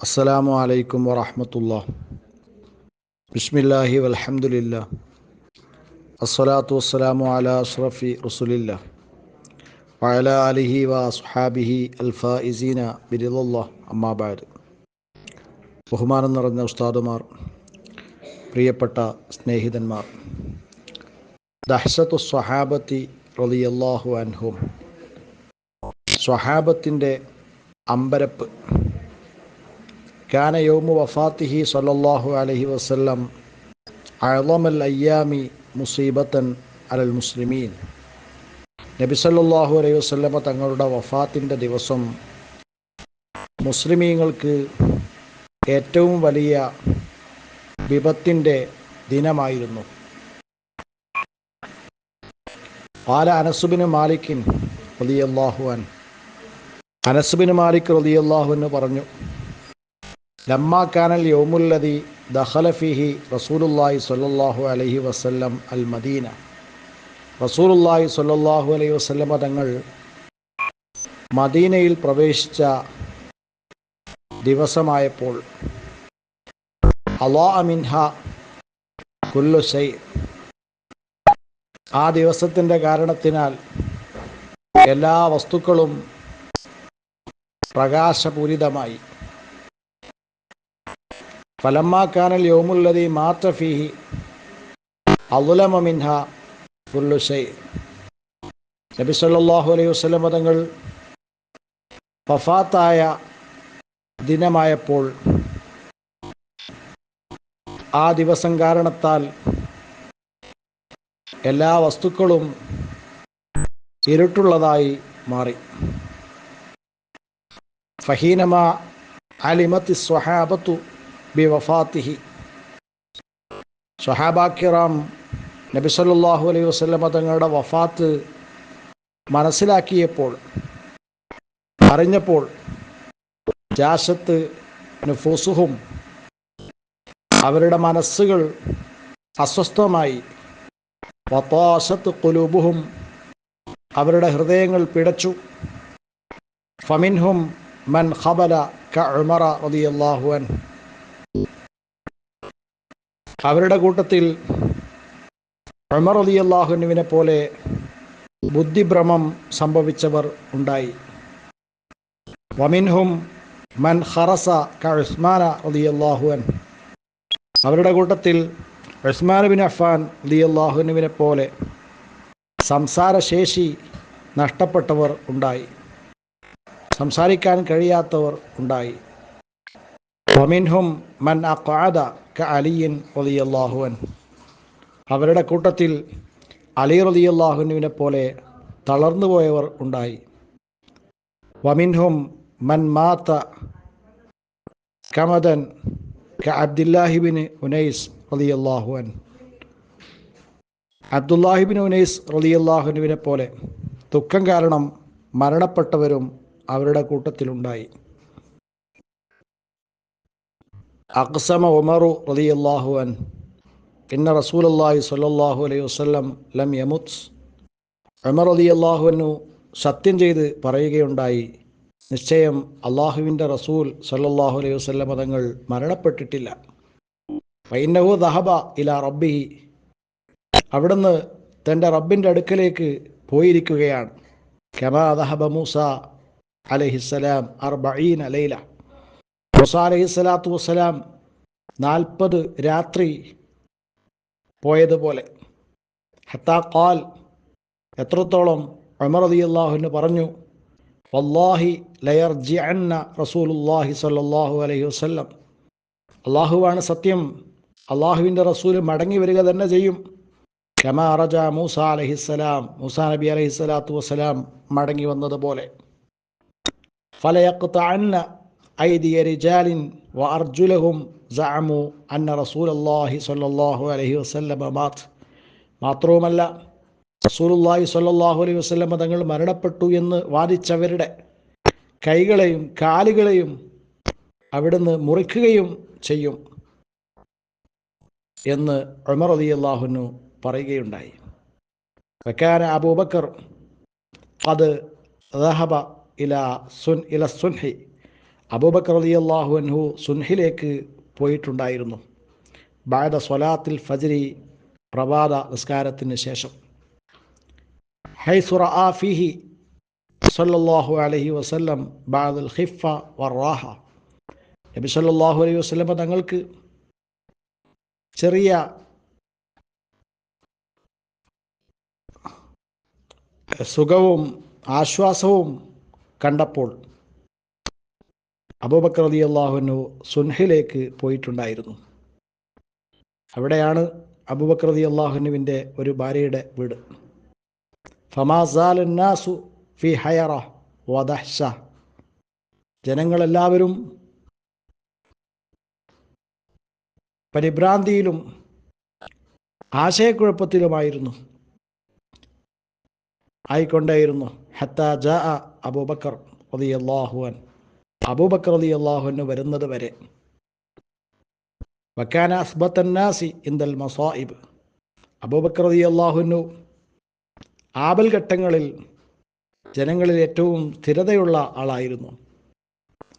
അസ്സലാമു അലൈക്കും വറഹമത്തുള്ള. ബിസ്മില്ലാഹി വലഹമുല്ല അസ്സലാത്തു വസ്സലാമു അല അഷ്റഫി റസുലില്ല. വഅല അലിഹി വ സുഹാബിഹി അൽഫായിസീന ബിരിദുള്ള അമ്മാബാദ് ബഹുമാനം നിറഞ്ഞ ഉസ്താദുമാർ പ്രിയപ്പെട്ട സ്നേഹിതന്മാർ. ദഹ്സത്തു സ്വഹാബത്തി റളിയല്ലാഹു അൻഹും. സ്വഹാബത്തിന്റെ അമ്പരപ്പ്. കാന യോമു വഫാത്തിഹി സൊല്ലാഹു അലഹി വസ്ലം അഴമൽ അയ്യാമി മുസീബത്തൻ അലൽ മുസ്ലിമീൻ നബി സല്ലാഹു അലൈഹി വസ്ലമ തങ്ങളുടെ വഫാത്തിന്റെ ദിവസം മുസ്ലിമീങ്ങൾക്ക് ഏറ്റവും വലിയ വിപത്തിന്റെ ദിനമായിരുന്നു. പാല അനസുബിന് മാലിക്കിൻ റലിയല്ലാഹുവാൻ അനസുബിന് മാലിക് റലിയല്ലാഹുവിന് പറഞ്ഞു ലമ്മാ കാനൽ യോമുല്ലതി ദഹലഫിഹി റസൂലുല്ലാഹി സ്വല്ലല്ലാഹു അലഹി വസ്ല്ലം അൽ മദീന റസൂലുല്ലാഹി സ്വല്ലല്ലാഹു അലൈഹി വസല്ലമ തങ്ങൾ മദീനയിൽ പ്രവേശിച്ച ദിവസമായപ്പോൾ അലാ അമിൻഹ കുല്ലു സൈ ആ ദിവസത്തിന്റെ കാരണത്തിനാൽ എല്ലാ വസ്തുക്കളും പ്രകാശപൂരിതമായി. ഫലമ്മാക്കാനൽ യോമുല്ലതി മാത്തഫിഹി അതുലമ മിൻഹ കുല്ലുഷൈ നബി സല്ലല്ലാഹു അലൈഹി വസ്ലം തങ്ങൾ വഫാത്തായ ദിനമായപ്പോൾ ആ ദിവസം കാരണത്താൽ എല്ലാ വസ്തുക്കളും ഇരുട്ടുള്ളതായി മാറി. ഫഹീനമ അലിമത്തി സ്വഹാബത്തു ബി വഫാത്തിഹി സ്വഹാബാക്കിറാം നബി സല്ലാഹു അലൈഹി വസല്ലമ തങ്ങളുടെ വഫാത്ത് മനസ്സിലാക്കിയപ്പോൾ അറിഞ്ഞപ്പോൾ ജാശത്ത് നുഫൂസുഹും അവരുടെ മനസ്സുകൾ അസ്വസ്ഥമായി. വത്താശത്ത് കുലൂബുഹും അവരുടെ ഹൃദയങ്ങൾ പിടച്ചു. ഫമിൻഹും മൻ ഖബല ക ഉമറ റളിയല്ലാഹു അൻ അവരുടെ കൂട്ടത്തിൽ ഉമർ അള്ളാഹുനുവിനെ പോലെ ബുദ്ധിഭ്രമം സംഭവിച്ചവർ ഉണ്ടായി. വമിൻഹും മൻ ഹറസ ക ഉസ്മാന റളിയല്ലാഹു അൻ അവരുടെ കൂട്ടത്തിൽ ഉസ്മാൻ ബിൻ അഫാൻ അള്ളാഹുനുവിനെ പോലെ സംസാരശേഷി നഷ്ടപ്പെട്ടവർ ഉണ്ടായി. സംസാരിക്കാൻ കഴിയാത്തവർ ഉണ്ടായി. വമിൻഹും മൻ അഖാദ ക അലിയൻ റളിയല്ലാഹുവൻ അവരുടെ കൂട്ടത്തിൽ അലി റളിയല്ലാഹുവിനെ പോലെ തളർന്നു പോയവർ ഉണ്ടായി. വമിൻഹും മൻ മാത്ത കമദൻ ക അബ്ദുല്ലാഹിബിന് ഉനൈസ് റളിയല്ലാഹുവൻ അബ്ദുല്ലാഹിബിൻ ഉനൈസ് റളിയല്ലാഹുവിനെ പോലെ ദുഃഖം കാരണം മരണപ്പെട്ടവരും അവരുടെ കൂട്ടത്തിലുണ്ടായി. അക്സമ ഉമറു റളിയല്ലാഹു അൻ. ഇന്ന അള്ളാഹി സ്വല്ലല്ലാഹു അലൈഹി വസല്ലം ലം യമുത്സ് ഉമർ റളിയല്ലാഹുവിനു സത്യം ചെയ്ത് പറയുകയുണ്ടായി. നിശ്ചയം അള്ളാഹുവിന്റെ റസൂൽ സല്ലാഹു അലൈഹി വസല്ലം മതങ്ങൾ മരണപ്പെട്ടിട്ടില്ല. ഫൈനഹു ദഹബ ഇല റബ്ബിഹി. അവിടുന്ന് തന്റെ റബ്ബിന്റെ അടുക്കലേക്ക് പോയിരിക്കുകയാണ്. കമാ ദഹബ മൂസ അലഹിസ്സലാം അർബീൻ അലൈല മൂസ അലഹിസ്സലാത്തു വസ്സലാം നാൽപ്പത് രാത്രി പോയതുപോലെ. ഹത്താ കാൽ എത്രത്തോളം ഉമർ അലി അള്ളാഹുവിന് പറഞ്ഞു വല്ലാഹി ലയർ ജി അന്ന റസൂലുല്ലാഹി സല്ലാഹു അലൈഹി വസ്ല്ലം. അള്ളാഹുവാണ് സത്യം. അള്ളാഹുവിന്റെ റസൂൽ മടങ്ങി വരിക തന്നെ ചെയ്യും. കമാ റജ മൂസ അലഹിസ്സലാം മൂസ നബി അലഹിസ്സലാത്തു വസ്സലാം മടങ്ങി വന്നതുപോലെ. ഫലയഖ്തഅന്ന ഐദിയ റിജാലിൻ അർജുലഹും സഅമു അന്ന റസൂലല്ലാഹി സ്വല്ലല്ലാഹു അലൈഹി വസല്ലമ മാത്ത് മാത്രവുമല്ല റസൂലുല്ലാഹി സ്വല്ലല്ലാഹു അലൈഹി വസല്ലമ തങ്ങൾ മരണപ്പെട്ടു എന്ന് വാദിച്ചവരുടെ കൈകളെയും കാലുകളെയും അവിടുന്ന് മുറിക്കുകയും ചെയ്യും എന്ന് ഉമർ അലി അള്ളാഹുനു പറയുകയുണ്ടായി. വെക്കാന അബൂബക്കർ അത് റഹബ ഇല സുൻ ഇല സുൻഹി അബൂബക്കർ അലി അള്ളാഹു അൻഹു സുൻഹിലേക്ക് പോയിട്ടുണ്ടായിരുന്നു. ബാദ സ്വലാത്തിൽ ഫജരി പ്രഭാത നിസ്കാരത്തിന് ശേഷം. ഹൈസുറ ഫിഹി സല്ലാഹു അലൈഹി വസല്ലം ബാദുൽ ഹിഫ വറാഹ നബി സല്ലാഹു അലൈഹി വസ്ലമ തങ്ങൾക്ക് ചെറിയ സുഖവും ആശ്വാസവും കണ്ടപ്പോൾ അബൂബക്കർ അലി അള്ളാഹുനു സുൻഹിലേക്ക് പോയിട്ടുണ്ടായിരുന്നു. അവിടെയാണ് അബൂബക്കർ അലി അള്ളാഹുനുവിന്റെ ഒരു ഭാര്യയുടെ വീട്. ഫമാസാലു ഫി ഹയറ വദഹ്ഷ ജനങ്ങളെല്ലാവരും പരിഭ്രാന്തിയിലും ആശയക്കുഴപ്പത്തിലുമായിരുന്നു. ആയിക്കൊണ്ടേയിരുന്നു. ഹത്ത ജ അബൂബക്കർ അള്ളാഹുവൻ അബൂബക്കർ അലി അള്ളാഹുവിന് വരുന്നത് വരെ. വക്കാന അസ്ബത്തന്നാസി ഇന്ദൽ മസായിബ്. അബൂബക്കർ അലി അള്ളാഹുനു ആപൽഘട്ടങ്ങളിൽ ജനങ്ങളിൽ ഏറ്റവും സ്ഥിരതയുള്ള ആളായിരുന്നു.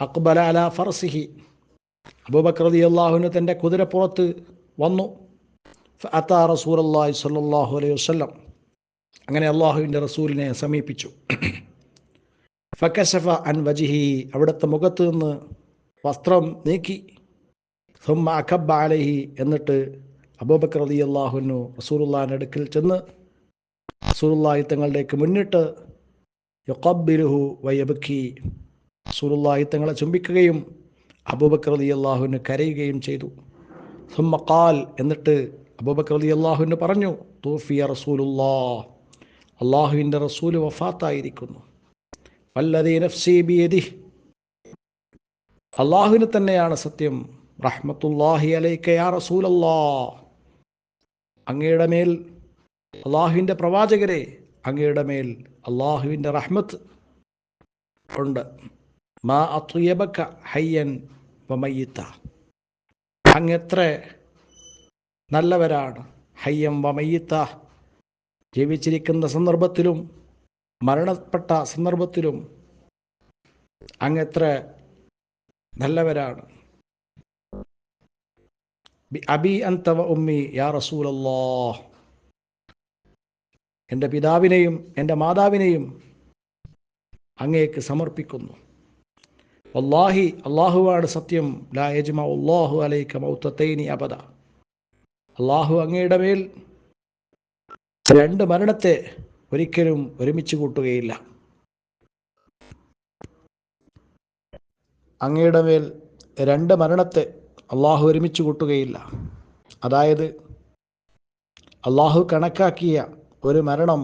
അക്ബല അല ഫർസിഹി. അബൂബക്കർ അലി അള്ളാഹുന് തന്റെ കുതിരപ്പുറത്ത് വന്നു. അത്ത റസൂൽ അള്ളാഹി സല്ലാഹു അലൈഹി വസ്ലം അങ്ങനെ അള്ളാഹുവിന്റെ റസൂലിനെ സമീപിച്ചു. ഫക്കശഫ അൻ വജിഹി അവിടുത്തെ മുഖത്ത് നിന്ന് വസ്ത്രം നീക്കി. സുമ്മ അഖബ അലഹി എന്നിട്ട് അബൂബക്കർ അലി അള്ളാഹുനു റസൂലുള്ളാഹിന്റെ അടുക്കൽ ചെന്ന് റസൂലുള്ളാഹി തങ്ങളുടേക്ക് മുന്നിട്ട് യുക്കബിലുഹു വയബക്കി റസൂലുള്ളാഹി തങ്ങളെ ചുംബിക്കുകയും അബൂബക്കർ അലി അള്ളാഹുവിന് കരയുകയും ചെയ്തു. സുമ്മ ഖാൽ എന്നിട്ട് അബൂബക്കർ അലി അള്ളാഹുവിന് പറഞ്ഞു തൂഫിയ റസൂലുല്ലാ അള്ളാഹുവിന്റെ റസൂൽ വഫാത്തായിരിക്കുന്നു. വല്ലതീ നഫ്സി ബിയദി അള്ളാഹുവിന് തന്നെയാണ് സത്യം. റഹ്മത്തുല്ലാഹി അലൈക്ക യാ റസൂലല്ലാ അങ്ങയുടെ മേൽ അള്ളാഹുവിന്റെ പ്രവാചകരെ അങ്ങയുടെ മേൽ അള്ളാഹുവിന്റെ റഹ്മത്ത് ഉണ്ട്. മാ അത്വയബക ഹയ്യൻ വമയ്യത്ത അങ്ങെത്ര നല്ലവരാണ്. ഹയ്യം വമയ്യത്ത ജീവിച്ചിരിക്കുന്ന സന്ദർഭത്തിലും മരണപ്പെട്ട സന്ദർഭത്തിലും അങ്ങ് എത്ര നല്ലവരാണ് അബി അന്തവ ഉമ്മി യാ റസൂലല്ലോ എന്റെ പിതാവിനെയും എന്റെ മാതാവിനെയും അങ്ങേക്ക് സമർപ്പിക്കുന്നു. അള്ളാഹി അള്ളാഹുവാണ് സത്യം. ലാ യജ്മ അള്ളാഹു അലൈക്ക മൗത്തൈനി അബദ. അള്ളാഹു അങ്ങയുടെ മേൽ രണ്ട് മരണത്തെ ഒരിക്കലും ഒരുമിച്ച് കൂട്ടുകയില്ല. അങ്ങയുടെ മേൽ രണ്ട് മരണത്തെ അള്ളാഹു ഒരുമിച്ച് കൂട്ടുകയില്ല. അതായത് അള്ളാഹു കണക്കാക്കിയ ഒരു മരണം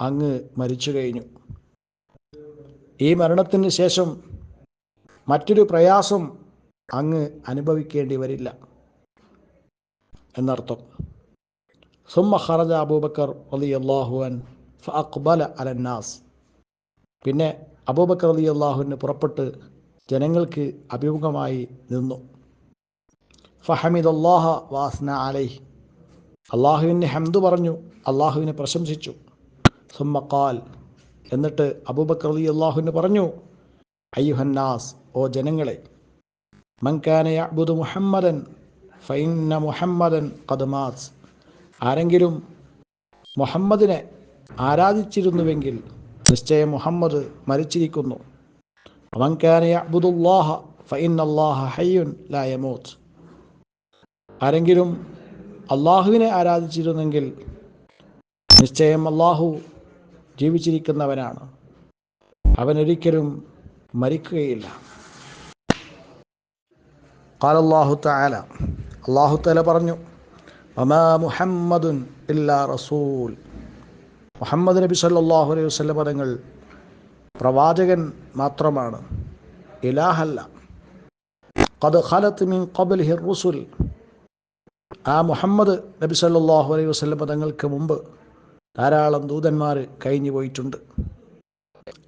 അങ്ങ് മരിച്ചു കഴിഞ്ഞു. ഈ മരണത്തിന് ശേഷം മറ്റൊരു പ്രയാസം അങ്ങ് അനുഭവിക്കേണ്ടി വരില്ല എന്നർത്ഥം. സുമ്മ അബൂബക്കർ അലി അള്ളാഹുഅൻ ഫഅഖ്ബല അലന്നാസ് പിന്നെ അബൂബക്കർ അലി അള്ളാഹുവിന് പുറപ്പെട്ട് ജനങ്ങൾക്ക് അഭിമുഖമായി നിന്നു. ഫഹമിദ് അള്ളാഹ വാസ്ന അലൈഹ്. അള്ളാഹുവിനെ ഹംദു പറഞ്ഞു അള്ളാഹുവിനെ പ്രശംസിച്ചു. സുമ്മക്കാൽ എന്നിട്ട് അബൂബക്കർ അലി അള്ളാഹുവിന് പറഞ്ഞു അയ്യുഹന്നാസ് ഓ ജനങ്ങളെ മൻകാന അബുദ് മുഹമ്മദൻ ഫൈന്ന മുഹമ്മദൻ കദ്മാസ് ആരെങ്കിലും മുഹമ്മദിനെ ആരാധിച്ചിരുന്നുവെങ്കിൽ നിശ്ചയം മുഹമ്മദ് മരിച്ചിരിക്കുന്നു മൻകാന യഅ്ബുദുല്ലാഹ ഫൈന്നല്ലാഹ ഹയ്യുൻ ലാ യമൂത്ത് ആരെങ്കിലും അള്ളാഹുവിനെ ആരാധിച്ചിരുന്നെങ്കിൽ നിശ്ചയം അള്ളാഹു ജീവിച്ചിരിക്കുന്നവനാണ് അവനൊരിക്കലും മരിക്കുകയില്ല قال الله تعالى അള്ളാഹു തല പറഞ്ഞു വമാ മുഹമ്മദുൻ ഇല്ലാ റസൂൽ മുഹമ്മദ് നബി സല്ലാഹു അലൈഹി വസ്ലം പദങ്ങൾ പ്രവാചകൻ മാത്രമാണ്. ഇലാഹല്ല. ഖദ് ഖലത്ത് മിൻ ഹിർ റുസുൽ. ആ മുഹമ്മദ് നബി സല്ലാഹു അലൈഹി വസ്ലം പദങ്ങൾക്ക് മുമ്പ് ധാരാളം ദൂതന്മാർ കഴിഞ്ഞു പോയിട്ടുണ്ട്.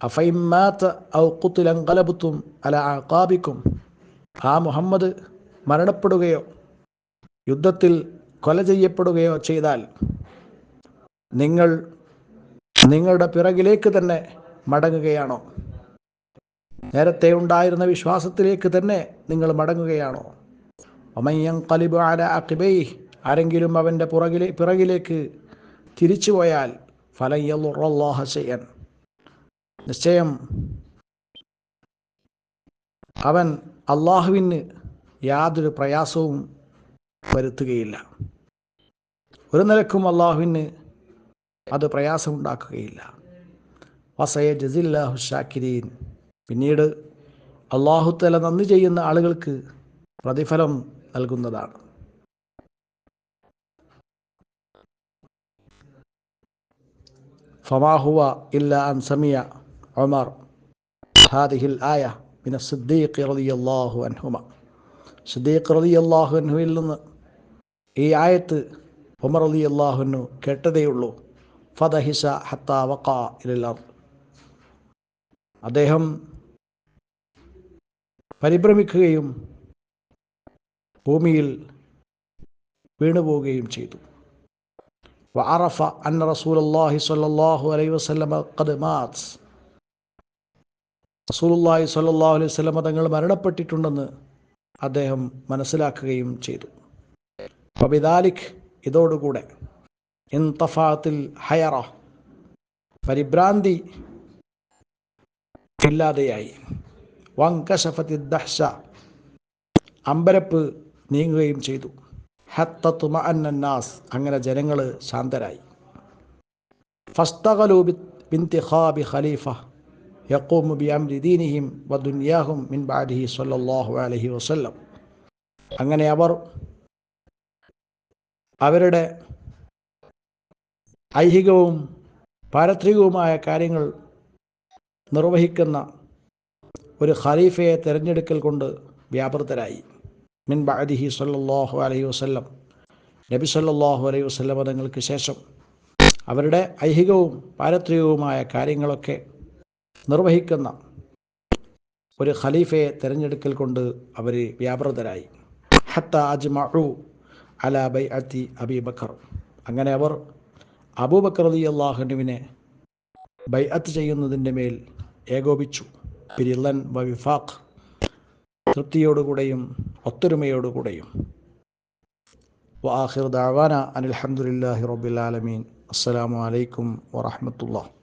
അഫൈമാത്ത ഔ കുത്തിലങ്കലബുത്തും അല ആക്കാബിക്കും ആ മുഹമ്മദ് മരണപ്പെടുകയോ യുദ്ധത്തിൽ കൊല ചെയ്യപ്പെടുകയോ ചെയ്താൽ നിങ്ങൾ നിങ്ങളുടെ പിറകിലേക്ക് തന്നെ മടങ്ങുകയാണോ? നേരത്തെ ഉണ്ടായിരുന്ന വിശ്വാസത്തിലേക്ക് തന്നെ നിങ്ങൾ മടങ്ങുകയാണോ? ഒമയ്യം കലിബ് ആല അക്കിബൈ ആരെങ്കിലും അവന്റെ പുറകിലെ പിറകിലേക്ക് തിരിച്ചുപോയാൽ ഫലയ്യല്ലാഹ ചെയ്യാൻ നിശ്ചയം അവൻ അള്ളാഹുവിന് യാതൊരു പ്രയാസവും വരുത്തുകയില്ല. ഒരു നിലക്കും അള്ളാഹുവിന് അത് പ്രയാസമുണ്ടാക്കുകയില്ല. വസയ ജസില്ലാഹു ഷാക്കിരീൻ. പിന്നീട് അള്ളാഹുത്തല നന്ദി ചെയ്യുന്ന ആളുകൾക്ക് പ്രതിഫലം നൽകുന്നതാണ്. ഫമാഹുവ ഇല്ല അൻ സമിയ ഒമർ ഹാദിഹിൽ ആയ പിന്നെ സിദ്ദീഖ് റളിയല്ലാഹു അൻഹുമ. സിദ്ദീഖ് റളിയല്ലാഹു അൻഹുവിൽ നിന്ന് ഈ ആയത്ത് ഉമർ അള്ളാഹുനു കേട്ടതേയുള്ളൂ. ഫതഹിസ ഹത്ത വക്ക ഇലർ അദ്ദേഹം പരിഭ്രമിക്കുകയും ഭൂമിയിൽ വീണുപോവുകയും ചെയ്തു. വഅറഫ അന്ന റസൂലുള്ളാഹി സ്വല്ലല്ലാഹു അലൈഹി വസല്ലമ ഖദ് മാത്. റസൂലുള്ളാഹി സ്വല്ലല്ലാഹു അലൈഹി വസല്ലമ തങ്ങൾ മരണപ്പെട്ടിട്ടുണ്ടെന്ന് അദ്ദേഹം മനസ്സിലാക്കുകയും ചെയ്തു. ഫബിദാലിഖ് ഇതോടുകൂടെ ഇൻതഫാത്തിൽ ഹയറ. പരിഭ്രാന്തി ഇല്ലാതെയായി. വങ്കശഫത്തി ദഹ്ഷ അമ്പരപ്പ് നീങ്ങുകയും ചെയ്തു. ഹത്തത്തുമ അന്നാസ് അങ്ങനെ ജനങ്ങൾ ശാന്തരായി. ഫസ്തകലു ബിന്തിഖാബി ഖലീഫ. യഖൂമു ബി അംരി വ ദുനിയാഹും മിൻ ബാദിഹി സ്വല്ലല്ലാഹു അലൈഹി വസല്ലം. അങ്ങനെ അവർ അവരുടെ ഐഹികവും പാരത്രികവുമായ കാര്യങ്ങൾ നിർവഹിക്കുന്ന ഒരു ഖലീഫയെ തിരഞ്ഞെടുക്കൽ കൊണ്ട് വ്യാപൃതരായി. മിൻ ബാദിഹി സല്ലാഹു അലൈഹി വസല്ലം. നബി സല്ലാഹു അലൈഹി വസ്ലം തങ്ങൾക്ക് ശേഷം അവരുടെ ഐഹികവും പാരത്രികവുമായ കാര്യങ്ങളൊക്കെ നിർവഹിക്കുന്ന ഒരു ഖലീഫയെ തിരഞ്ഞെടുക്കൽ കൊണ്ട് അവർ വ്യാപൃതരായി. ഹത്ത അജ്മഉ അല ബൈ അത്തി അബീബക്കർ അങ്ങനെ അവർ അബൂബക്കർ അലി അള്ളാഹുനുവിനെ ബൈഅത്ത് ചെയ്യുന്നതിന്റെ മേൽ ഏകോപിച്ചു പിരിലൻ വ വിഫാഖ് തൃപ്തിയോടുകൂടെയും ഒത്തൊരുമയോടുകൂടെയും. വ ദാവാന ദഅവാന റബുലാലമീൻ അസ്സലാമലൈക്കും റബ്ബിൽ